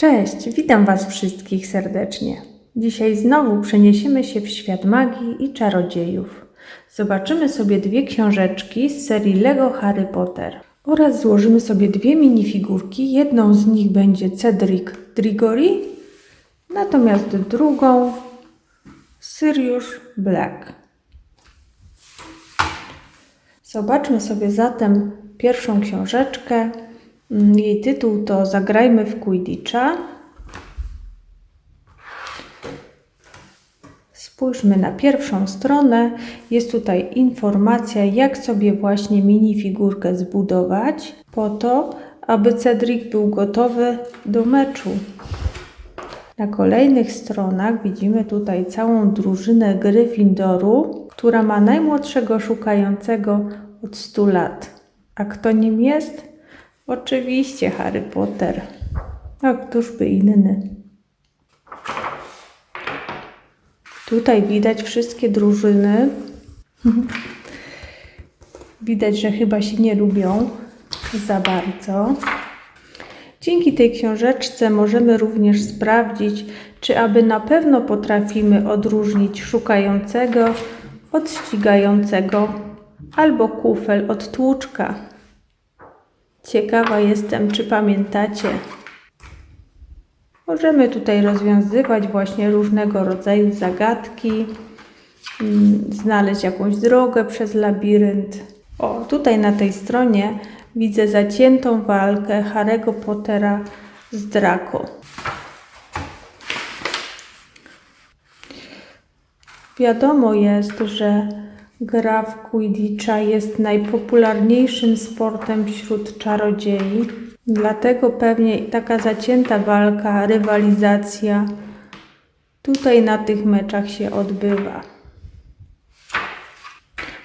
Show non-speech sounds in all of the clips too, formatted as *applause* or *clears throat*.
Cześć, witam Was wszystkich serdecznie. Dzisiaj znowu przeniesiemy się w świat magii i czarodziejów. Zobaczymy sobie dwie książeczki z serii Lego Harry Potter oraz złożymy sobie dwie minifigurki. Jedną z nich będzie Cedric Diggory, natomiast drugą Sirius Black. Zobaczmy sobie zatem pierwszą książeczkę. Mm, Jej tytuł to Zagrajmy w Quidditcha. Spójrzmy na pierwszą stronę. Jest tutaj informacja, jak sobie właśnie minifigurkę zbudować, po to, aby Cedric był gotowy do meczu. Na kolejnych stronach widzimy tutaj całą drużynę Gryffindoru, która ma najmłodszego szukającego od 100 lat. A kto nim jest? Oczywiście Harry Potter. A któż by inny? Tutaj widać wszystkie drużyny. *laughs* Widać, że chyba się nie lubią za bardzo. Dzięki tej książeczce możemy również sprawdzić, czy aby na pewno potrafimy odróżnić szukającego od ścigającego albo kufel od tłuczka. Ciekawa jestem, czy pamiętacie. Możemy tutaj rozwiązywać właśnie różnego rodzaju zagadki, mm, znaleźć jakąś drogę przez labirynt. O, tutaj na tej stronie widzę zaciętą walkę Harry'ego Pottera z Draco. Wiadomo jest, że gra w Quidditcha jest najpopularniejszym sportem wśród czarodziei. Dlatego pewnie taka zacięta walka, rywalizacja tutaj na tych meczach się odbywa.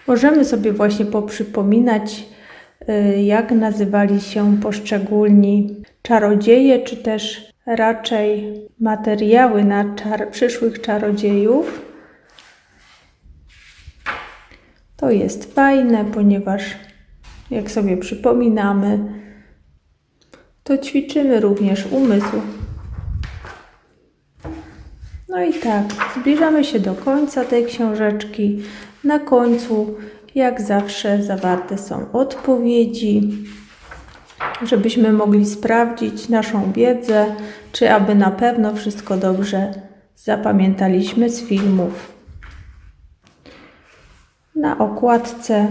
Możemy sobie właśnie poprzypominać, y, jak nazywali się poszczególni czarodzieje, czy też raczej materiały na czar przyszłych czarodziejów. To jest fajne, ponieważ jak sobie przypominamy, to ćwiczymy również umysł. No i tak, zbliżamy się do końca tej książeczki. Na końcu, jak zawsze, zawarte są odpowiedzi, żebyśmy mogli sprawdzić naszą wiedzę, czy aby na pewno wszystko dobrze zapamiętaliśmy z filmów. Na okładce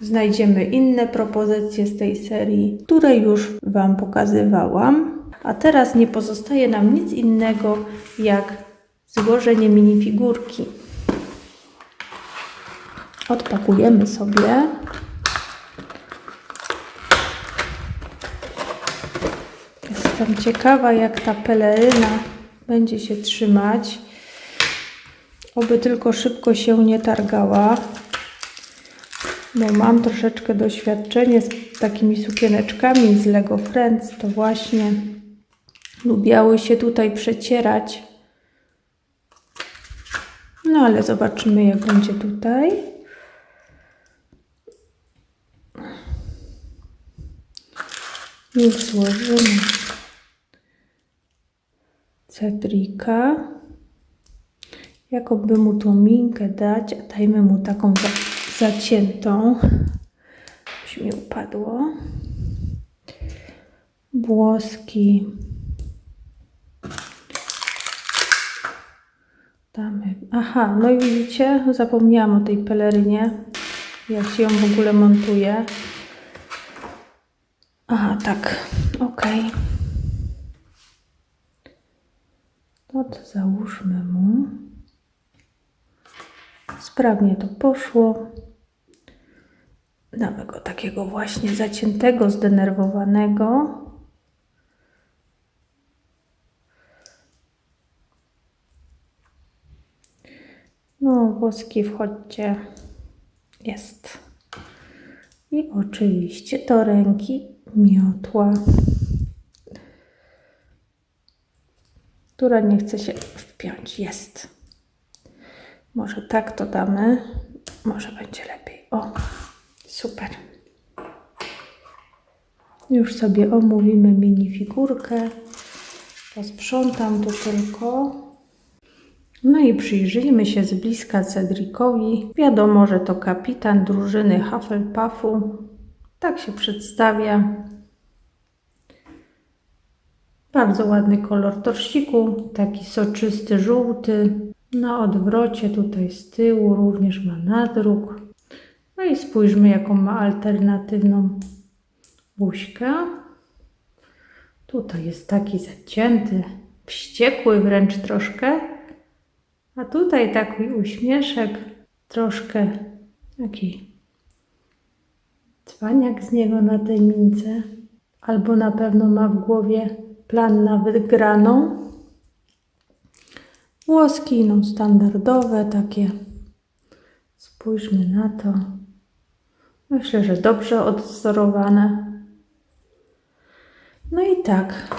znajdziemy inne propozycje z tej serii, które już Wam pokazywałam. A teraz nie pozostaje nam nic innego jak złożenie minifigurki. Odpakujemy sobie. Jestem ciekawa, jak ta peleryna będzie się trzymać. Oby tylko szybko się nie targała, bo mam troszeczkę doświadczenie z takimi sukieneczkami z Lego Friends, to właśnie lubiały się tutaj przecierać. No ale zobaczymy jak będzie tutaj. Już złożymy Cedrika. Jakoby mu tą minkę dać, a dajmy mu taką za, zaciętą. Już mi upadło. Włoski. Damy. Aha, no i widzicie, zapomniałam o tej pelerynie. Jak się ją w ogóle montuje. Aha, tak. Ok. No to załóżmy mu. Sprawnie to poszło. Damy go takiego właśnie zaciętego, zdenerwowanego. No, włoski wchodźcie. Jest. I oczywiście do ręki miotła, która nie chce się wpiąć. Jest. Może tak to damy. Może będzie lepiej. O, super. Już sobie omówimy minifigurkę. Posprzątam tu tylko. No i przyjrzyjmy się z bliska Cedricowi. Wiadomo, że to kapitan drużyny Hufflepuffu. Tak się przedstawia. Bardzo ładny kolor torsiku, taki soczysty, żółty. Na odwrocie tutaj z tyłu również ma nadruk. No i spójrzmy, jaką ma alternatywną buźkę. Tutaj jest taki zacięty, wściekły wręcz troszkę. A tutaj taki uśmieszek, troszkę taki cwaniak z niego na tej mince. Albo na pewno ma w głowie plan na wygraną. Włoski, no standardowe takie. Spójrzmy na to. Myślę, że dobrze odzorowane. No i tak,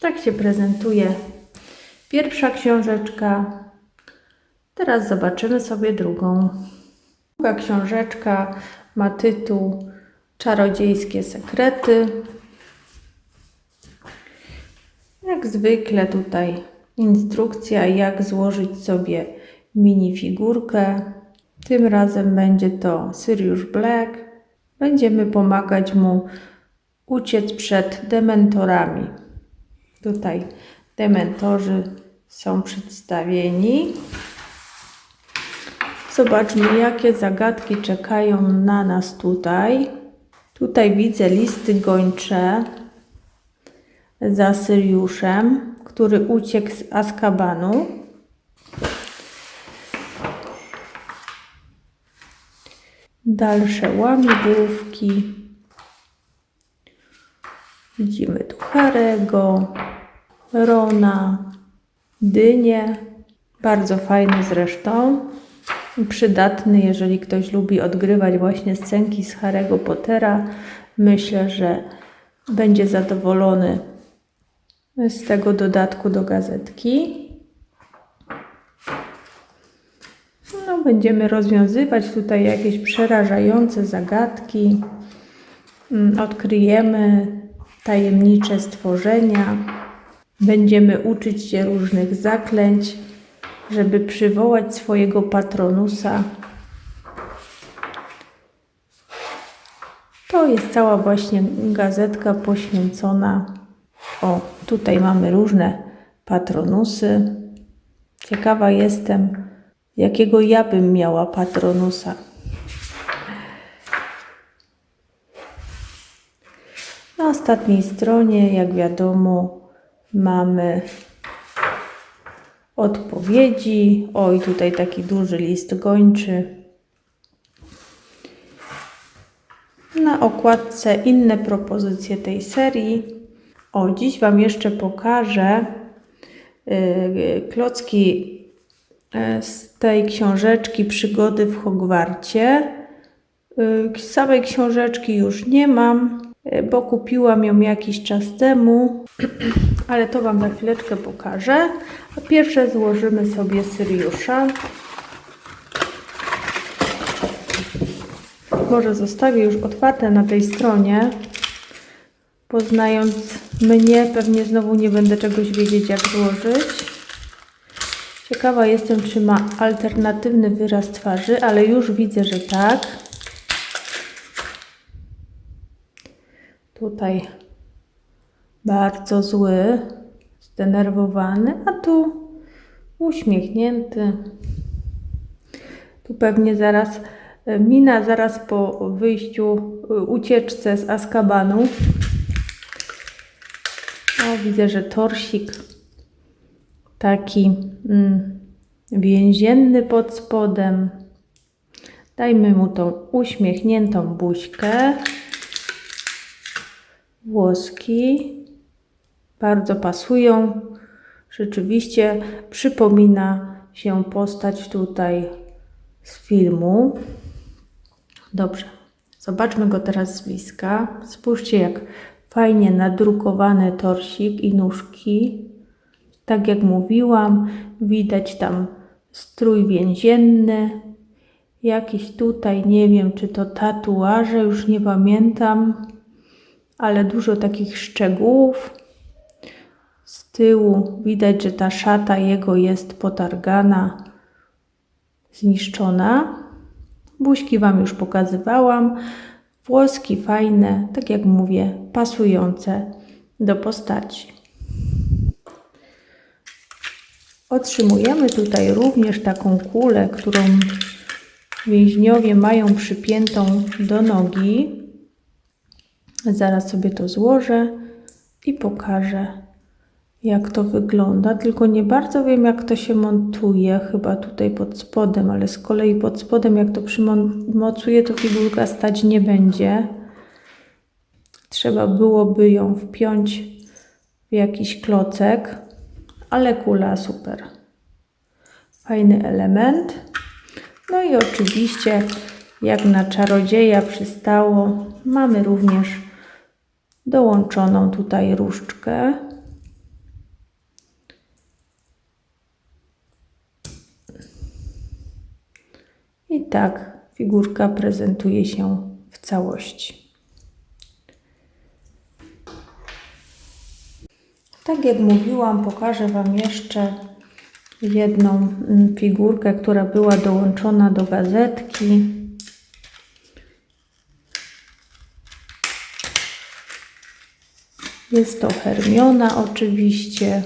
tak się prezentuje pierwsza książeczka. Teraz zobaczymy sobie drugą. Druga książeczka ma tytuł Czarodziejskie sekrety. Jak zwykle tutaj instrukcja, jak złożyć sobie minifigurkę. Tym razem będzie to Sirius Black. Będziemy pomagać mu uciec przed dementorami. Tutaj dementorzy są przedstawieni. Zobaczmy, jakie zagadki czekają na nas tutaj. Tutaj widzę listy gończe za Syriuszem, który uciekł z Azkabanu. Dalsze łamigłówki. Widzimy tu Harego, Rona, Dynię. Bardzo fajny zresztą. Przydatny, jeżeli ktoś lubi odgrywać właśnie scenki z Harry'ego Pottera. Myślę, że będzie zadowolony z tego dodatku do gazetki. No, będziemy rozwiązywać tutaj jakieś przerażające zagadki. Mm, Odkryjemy tajemnicze stworzenia. Będziemy uczyć się różnych zaklęć, żeby przywołać swojego patronusa. To jest cała właśnie gazetka poświęcona. O, tutaj mamy różne patronusy. Ciekawa jestem, jakiego ja bym miała patronusa. Na ostatniej stronie, jak wiadomo, mamy odpowiedzi. Oj, tutaj taki duży list gończy. Na okładce inne propozycje tej serii. O, dziś Wam jeszcze pokażę yy, klocki yy, z tej książeczki Przygody w Hogwarcie. Yy, samej książeczki już nie mam, yy, bo kupiłam ją jakiś czas temu, *clears throat* ale to Wam za chwileczkę pokażę. A pierwsze złożymy sobie Syriusza. Może zostawię już otwarte na tej stronie. Poznając mnie, pewnie znowu nie będę czegoś wiedzieć, jak złożyć. Ciekawa jestem, czy ma alternatywny wyraz twarzy, ale już widzę, że tak. Tutaj bardzo zły, zdenerwowany, a tu uśmiechnięty. Tu pewnie zaraz e, mina zaraz po wyjściu, e, ucieczce z Azkabanu. O, widzę, że torsik taki mm, więzienny pod spodem. Dajmy mu tą uśmiechniętą buźkę. Włoski bardzo pasują. Rzeczywiście przypomina się postać tutaj z filmu. Dobrze, zobaczmy go teraz z bliska. Spójrzcie, jak fajnie nadrukowany torsik i nóżki. Tak jak mówiłam, widać tam strój więzienny. Jakiś tutaj, nie wiem, czy to tatuaże, już nie pamiętam, ale dużo takich szczegółów. tyłu widać, że ta szata jego jest potargana, zniszczona. Buźki Wam już pokazywałam. Włoski fajne, tak jak mówię, pasujące do postaci. Otrzymujemy tutaj również taką kulę, którą więźniowie mają przypiętą do nogi. Zaraz sobie to złożę i pokażę, jak to wygląda. Tylko nie bardzo wiem, jak to się montuje, chyba tutaj pod spodem, ale z kolei pod spodem, jak to przymocuję, to figurka stać nie będzie. Trzeba byłoby ją wpiąć w jakiś klocek, ale kula super. Fajny element. No i oczywiście, jak na czarodzieja przystało, mamy również dołączoną tutaj różdżkę. I tak figurka prezentuje się w całości. Tak jak mówiłam, pokażę Wam jeszcze jedną mm, figurkę, która była dołączona do gazetki. Jest to Hermiona oczywiście.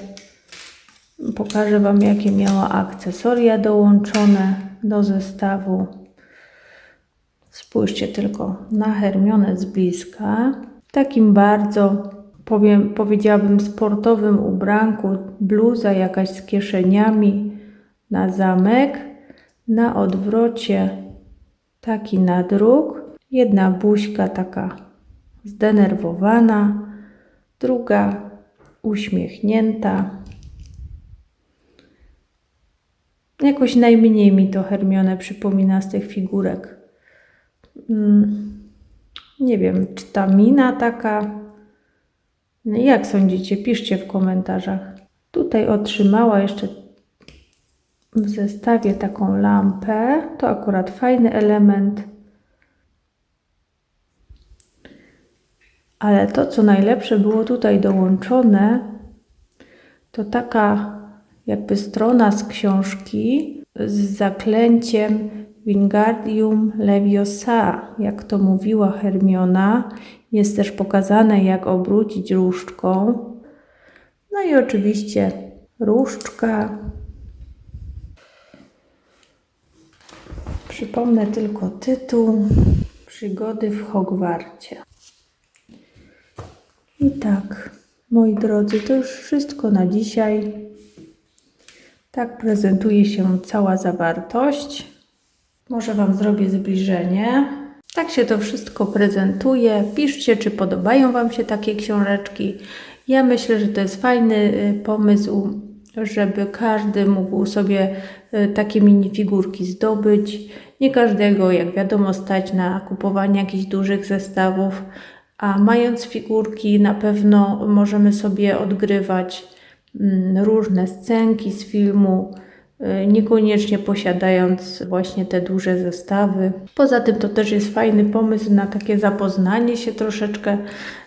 Pokażę Wam, jakie miała akcesoria dołączone do zestawu. Spójrzcie tylko na Hermionę z bliska. W takim bardzo, powiem, powiedziałabym, sportowym ubranku. Bluza jakaś z kieszeniami na zamek. Na odwrocie taki nadruk. Jedna buźka taka zdenerwowana, druga uśmiechnięta. Jakoś najmniej mi to Hermionę przypomina z tych figurek. Mm, nie wiem, czy ta mina taka. No jak sądzicie? Piszcie w komentarzach. Tutaj otrzymała jeszcze w zestawie taką lampę. To akurat fajny element. Ale to, co najlepsze było tutaj dołączone, to taka jakby strona z książki z zaklęciem Wingardium Leviosa, jak to mówiła Hermiona. Jest też pokazane, jak obrócić różdżką. No i oczywiście różdżka. Przypomnę tylko tytuł Przygody w Hogwarcie. I tak, moi drodzy, to już wszystko na dzisiaj. Tak prezentuje się cała zawartość. Może Wam zrobię zbliżenie. Tak się to wszystko prezentuje. Piszcie, czy podobają Wam się takie książeczki. Ja myślę, że to jest fajny y, pomysł, żeby każdy mógł sobie y, takie minifigurki zdobyć. Nie każdego, jak wiadomo, stać na kupowanie jakichś dużych zestawów, a mając figurki, na pewno możemy sobie odgrywać różne scenki z filmu, y, niekoniecznie posiadając właśnie te duże zestawy. Poza tym to też jest fajny pomysł na takie zapoznanie się troszeczkę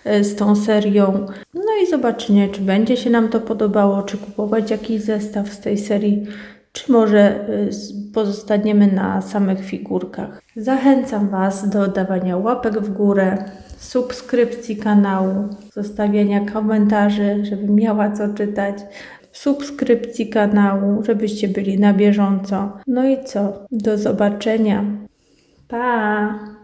y, z tą serią. No i zobaczenie, czy będzie się nam to podobało, czy kupować jakiś zestaw z tej serii, czy może y, pozostaniemy na samych figurkach. Zachęcam Was do dawania łapek w górę, subskrypcji kanału, zostawiania komentarzy, żebym miała co czytać, subskrypcji kanału, żebyście byli na bieżąco. No i co? Do zobaczenia. Pa!